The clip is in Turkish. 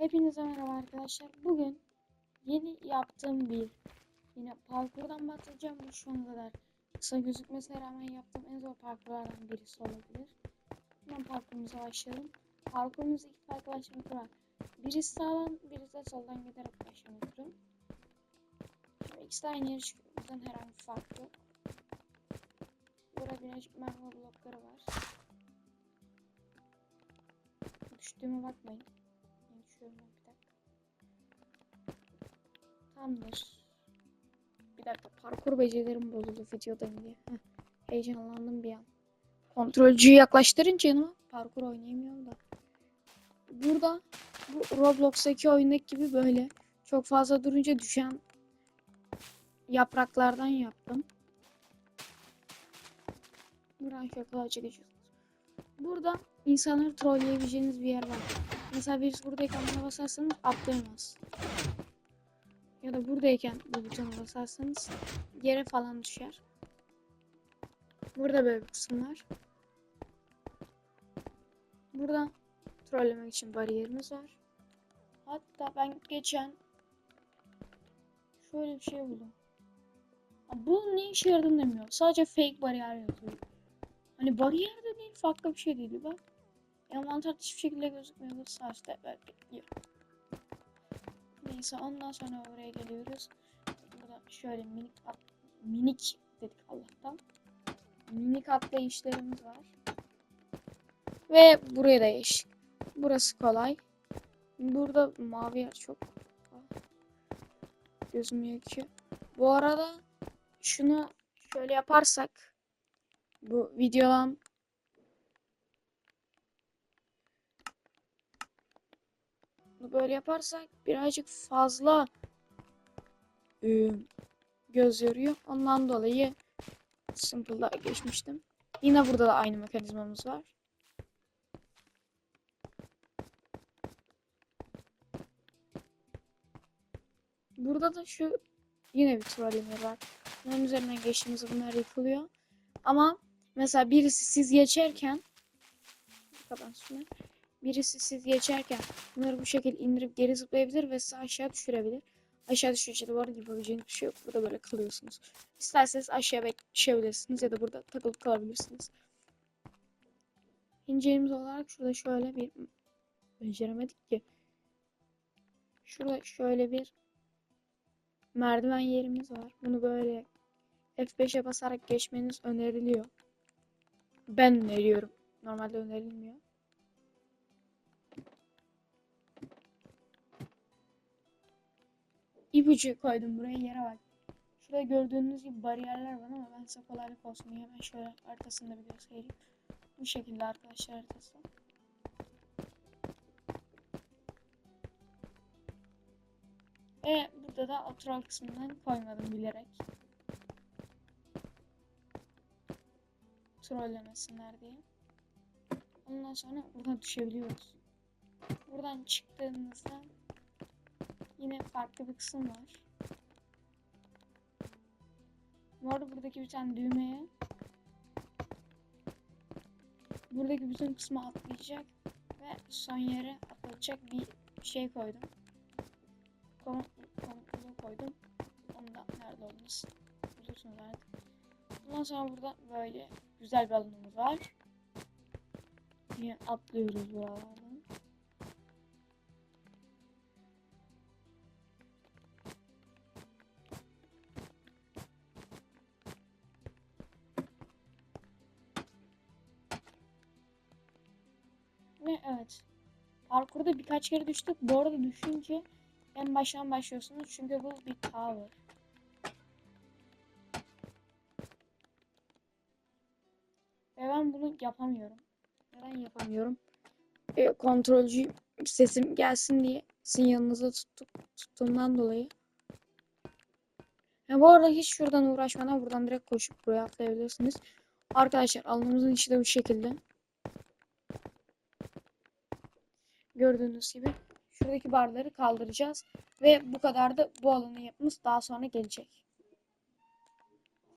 Hepinize merhaba arkadaşlar. Bugün yeni yaptığım bir yine parkurdan bahsedeceğim. Bu şu ana kadar kısa gözükmesine rağmen yaptığım en zor parkurlardan birisi olabilir. Hemen parkurumuza başlayalım. Parkurumuzda iki farklı başlama var. Birisi sağdan, birisi de soldan giderek başlama turu. Şimdi ikisi de aynı yere çıkıyor. Yüzden herhangi bir fark yok. Burada birazcık magma blokları var. Düştüğüme bakmayın. Ben bir dakika. Tamamdır. Bir dakika parkur becerilerim bozuldu videodayım diye. Heh, heyecanlandım bir an. Kontrolcüyü yaklaştırınca yanıma parkur oynayamıyorum da. Burada bu Roblox'taki oyundaki gibi böyle çok fazla durunca düşen yapraklardan yaptım. Buradan şöyle geçiyorsunuz. Burada insanları trolleyebileceğiniz bir yer var. Mesela birisi buradayken buna basarsanız atlayamaz. Ya da buradayken bu butona basarsanız yere falan düşer. Burada böyle bir kısım var. Burada trollemek için bariyerimiz var. Hatta ben geçen şöyle bir şey buldum. Bu ne işe yaradığını bilmiyorum. Sadece fake bariyer yazıyor. Hani bariyer de değil farklı bir şey değil. Bak envanter hiçbir şekilde gözükmüyor. Bu sadece belki yok. Neyse ondan sonra oraya geliyoruz. Burada şöyle minik at, minik dedik Allah'tan. Minik atlayışlarımız var. Ve buraya da yeşil. Burası kolay. Burada mavi yer çok gözümüyor ki. Bu arada şunu şöyle yaparsak bu videodan bunu böyle yaparsak birazcık fazla e, göz yoruyor. Ondan dolayı Simple'da geçmiştim. Yine burada da aynı mekanizmamız var. Burada da şu yine bir trolleme var. Bunun üzerinden geçtiğimizde bunlar yıkılıyor. Ama mesela birisi siz geçerken kapan şunu. Birisi siz geçerken bunları bu şekilde indirip geri zıplayabilir ve sizi aşağı düşürebilir. Aşağı düşünce de bu arada yapabileceğiniz bir şey yok. Burada böyle kalıyorsunuz. İsterseniz aşağı düşebilirsiniz ya da burada takılıp kalabilirsiniz. İnceğimiz olarak şurada şöyle bir beceremedik ki. Şurada şöyle bir merdiven yerimiz var. Bunu böyle F5'e basarak geçmeniz öneriliyor. Ben öneriyorum. Normalde önerilmiyor. İpucu koydum buraya yere bak. Şurada gördüğünüz gibi bariyerler var ama ben size kolaylık olsun diye hemen şöyle arkasında bir göstereyim. Bu şekilde arkadaşlar haritası. Ve burada da otural kısmından koymadım bilerek. Trollemesinler diye. Ondan sonra buradan düşebiliyoruz. Buradan çıktığımızda yine farklı bir kısım var. Bu arada buradaki bir tane düğmeye buradaki bütün kısmı atlayacak ve son yere atlayacak bir şey koydum. Komut, komutlu koydum. Onu da nerede olmuş? Bulursunuz artık. Bundan sonra burada böyle güzel bir alanımız var. Yine atlıyoruz bu alanı. Ve evet. Parkurda birkaç kere düştük. Bu arada düşünce en baştan başlıyorsunuz. Çünkü bu bir tower. Ve ben bunu yapamıyorum. Neden yapamıyorum? E, kontrolcü sesim gelsin diye sizin yanınıza tuttuk, tuttuğumdan dolayı. Ya bu arada hiç şuradan uğraşmadan buradan direkt koşup buraya atlayabilirsiniz. Arkadaşlar alanımızın içi de bu şekilde. Gördüğünüz gibi şuradaki barları kaldıracağız ve bu kadar da bu alanı yapımız daha sonra gelecek.